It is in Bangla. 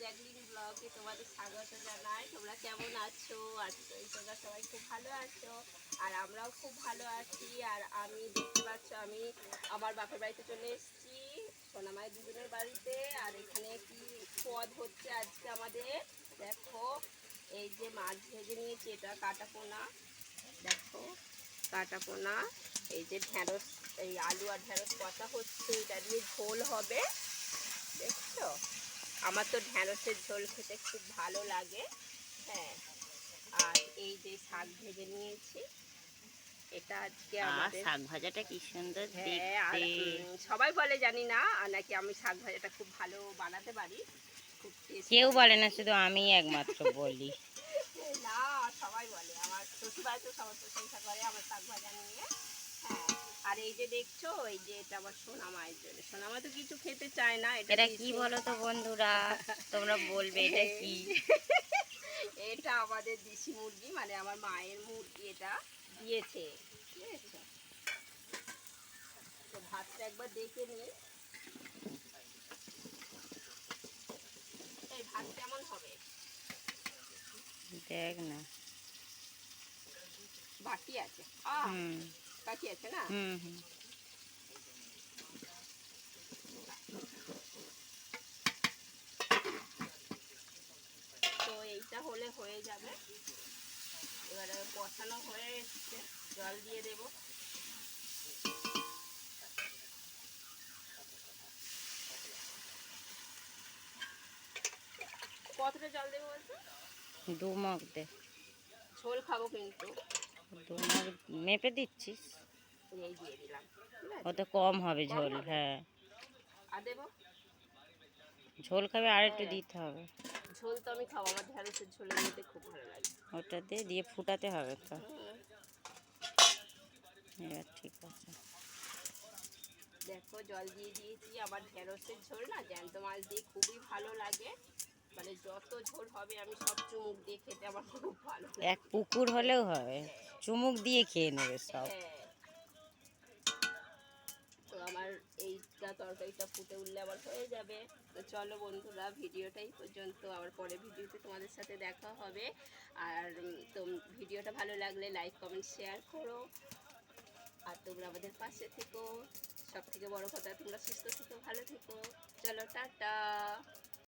জ্যাকলিন ব্লগে তোমাদের স্বাগত জানাই। তোমরা কেমন আছো? আছো তোমরা সবাই খুব ভালো আছো? আর আমরাও খুব ভালো আছি। আর আমি দেখতে পাচ্ছ, আমি আমার বাপের বাড়িতে চলে এসেছি, সোনামাই দুজনের বাড়িতে। আর এখানে কি পদ হচ্ছে আজকে আমাদের? দেখো, এই যে মাছ ভেজে নিয়েছি, এটা কাটা পোনা দেখো কাটা পোনা এই যে ঢ্যাঁড়স এই আলু আর ঢ্যাঁড়স কষা হচ্ছে, এটা দিয়ে ঝোল হবে। দেখছ? আমার তো ঢ্যাঁড়সের ঝোল খেতে খুব ভালো লাগে। হ্যাঁ আর এই যে শাক ভেজে নিয়েছি এটা আজকে আর আমাদের শাক ভাজাটা কি সুন্দর হ্যাঁ সবাই বলে জানি না আর নাকি আমি শাক ভাজাটা খুব ভালো বানাতে পারি খুব কেউ বলে না শুধু আমি একমাত্র বলি। না সবাই বলে আমার শ্বশুরবাড়ি তো সবার প্রশংসা করে আমার শাক ভাজা নিয়ে। আর এই যে দেখছ এই যে এটা আমার সোনা মায়ের জন্য। সোনা মা তো কিছু খেতে চায় না এটা কি। বলো তো বন্ধুরা? তোমরা বলবে এটা কি? এটা আমাদের দেশি মুরগি মানে আমার মায়ের মুরগি এটা দিয়েছে। তো ভাতটা একবার দেখে নি এই ভাত কেমন হবে? দেখ না। বাকি আছে। হুম। বাকি আছে না হুম হুম তো এইটা হলে হয়ে যাবে এবারে কষানো হয়ে এসছে জল দিয়ে দেব কতটা জল দেবো বলছো দু মগ দে ঝোল খাব কিন্তু মগ মেপে দিচ্ছিস? ওতে কম হবে ঝোল হ্যাঁ। ঝোল খাবে আর একটু দিতে হবে। ঝোল তো আমি খাব আমার ঢ্যাঁড়সের ঝোলের মধ্যে খুব ভালো লাগে। ওটা দিয়ে দিয়ে ফুটাতে হবে তো। এবার ঠিক আছে। দেখো জল দিয়ে দিয়েছি আবার ঢেঁড়সের ঝোল না জ্যান্ত মাছ দিয়ে খুবই ভালো লাগে। মানে যত ঝোল হবে আমি সব চুমুক দিয়ে খেতে আমার খুব ভালো এক পুকুর হলেও হবে। চুমুক দিয়ে খেয়ে নেবে সব। তো আমার এইটা তরকারিটা ফুটে উঠলে আবার হয়ে যাবে। তো চলো বন্ধুরা, ভিডিওটাই পর্যন্ত, আবার পরে ভিডিওতে তোমাদের সাথে দেখা হবে। আর তো ভিডিওটা ভালো লাগলে লাইক, কমেন্ট, শেয়ার করো। আর তোমরা আমাদের পাশে থেকো। সব থেকে বড় কথা, তোমরা সুস্থ থেকো, ভালো থেকো। চলো, টাটা।